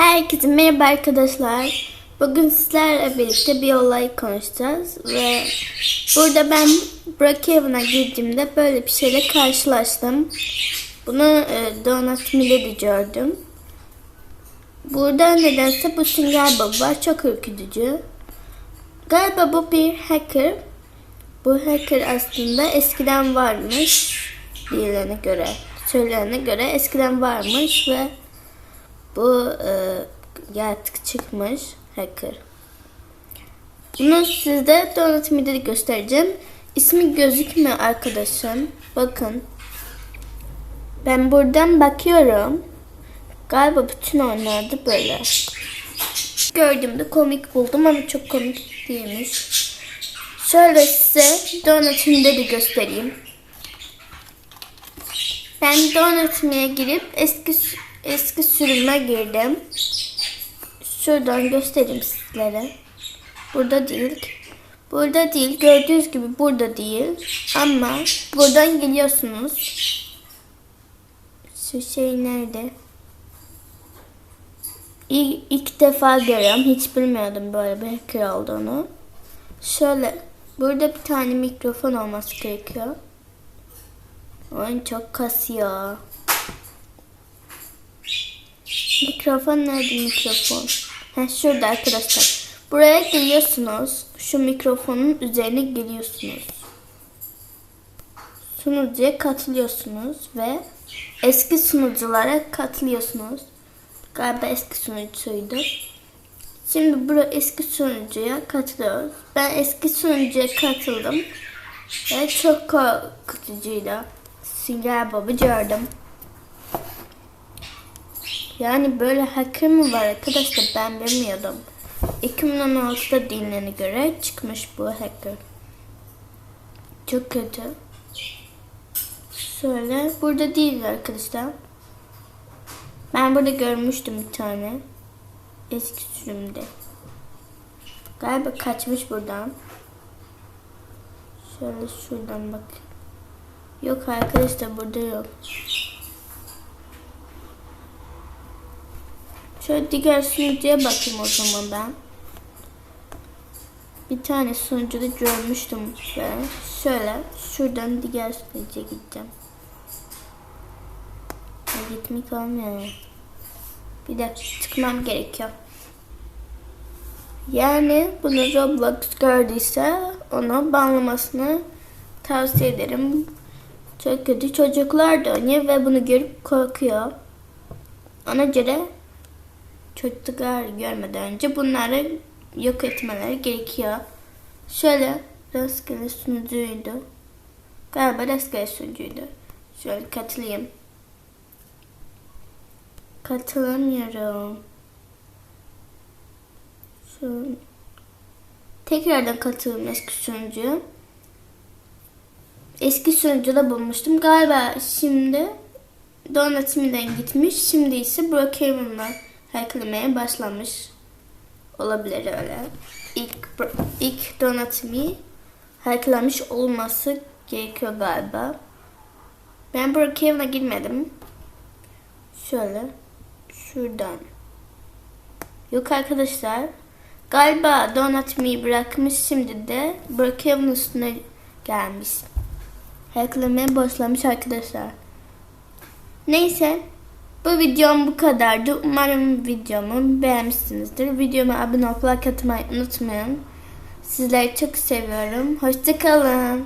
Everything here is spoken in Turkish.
Herkese merhaba arkadaşlar. Bugün sizlerle birlikte bir olay konuşacağız ve burada ben Brookhaven'a girdiğimde böyle bir şeyle karşılaştım. Bunu e, Donut Mill'de gördüm. Burada nedense bu sünger baba. Çok ürkütücü. Galiba bu bir hacker. Bu hacker aslında eskiden varmış. Diğerlerine göre, söylenene göre eskiden varmış ve bu e, yaratık çıkmış hacker. Bunu size Donut Mid'de göstereceğim. İsmi gözükmüyor arkadaşım. Bakın. Ben buradan bakıyorum. Galiba bütün oyunlarda böyle. Gördüğümde komik buldum ama çok komik değilmiş. Şöyle size Donut Mid'de göstereyim. Ben Donut Me'ye girip eski eski sürüme girdim. Şuradan göstereyim sizlere. Burada değil. Burada değil. Gördüğünüz gibi burada değil. Ama buradan geliyorsunuz. Şu şey nerede? İlk, ilk defa görüyorum. Hiç bilmiyordum böyle bir hacker olduğunu. Şöyle. Burada bir tane mikrofon olması gerekiyor. Oyun çok kasıyor. Mikrofon nerede mikrofon? Heh, şurada arkadaşlar. Buraya geliyorsunuz. Şu mikrofonun üzerine geliyorsunuz. Sunucuya katılıyorsunuz ve eski sunuculara katılıyorsunuz. Galiba eski sunucuydu. Şimdi bu eski sunucuya katılıyoruz. Ben eski sunucuya katıldım. Ve çok korkutucuydu. Sünger Bob'u gördüm. Yani böyle hacker mı var arkadaşlar ben bilmiyordum. 2016'da dinlerine göre çıkmış bu hacker. Çok kötü. Şöyle burada değil arkadaşlar. Ben burada görmüştüm bir tane. Eski sürümde. Galiba kaçmış buradan. Şöyle şuradan bak. Yok arkadaşlar burada yok. Şöyle diğer sunucuya bakayım o zaman ben. Bir tane sunucuda görmüştüm ve şöyle şuradan diğer sunucuya gideceğim. Ya gitmek olmuyor. Bir de çıkmam gerekiyor. Yani bunu Roblox gördüyse onu banlamasını tavsiye ederim. Çok kötü çocuklar da oynuyor ve bunu görüp korkuyor. Ona göre çocuklar görmeden önce bunları yok etmeleri gerekiyor. Şöyle rastgele sunucuydu. Galiba rastgele sunucuydu. Şöyle katılayım. Katılamıyorum. Şu tekrardan katılayım eski sunucuya. Eski sunucuda bulmuştum. Galiba şimdi Donatimi'den gitmiş. Şimdi ise Brookhaven'la hacklemeye başlamış. Olabilir öyle. İlk, ilk Donatimi hacklemiş olması gerekiyor galiba. Ben Brookhaven'a girmedim. Şöyle. Şuradan. Yok arkadaşlar. Galiba Donut Me bırakmış şimdi de Brookhaven üstüne gelmiş. Hacklemeye başlamış arkadaşlar. Neyse. Bu videom bu kadardı. Umarım videomu beğenmişsinizdir. Videoma abone olup like atmayı unutmayın. Sizleri çok seviyorum. Hoşçakalın.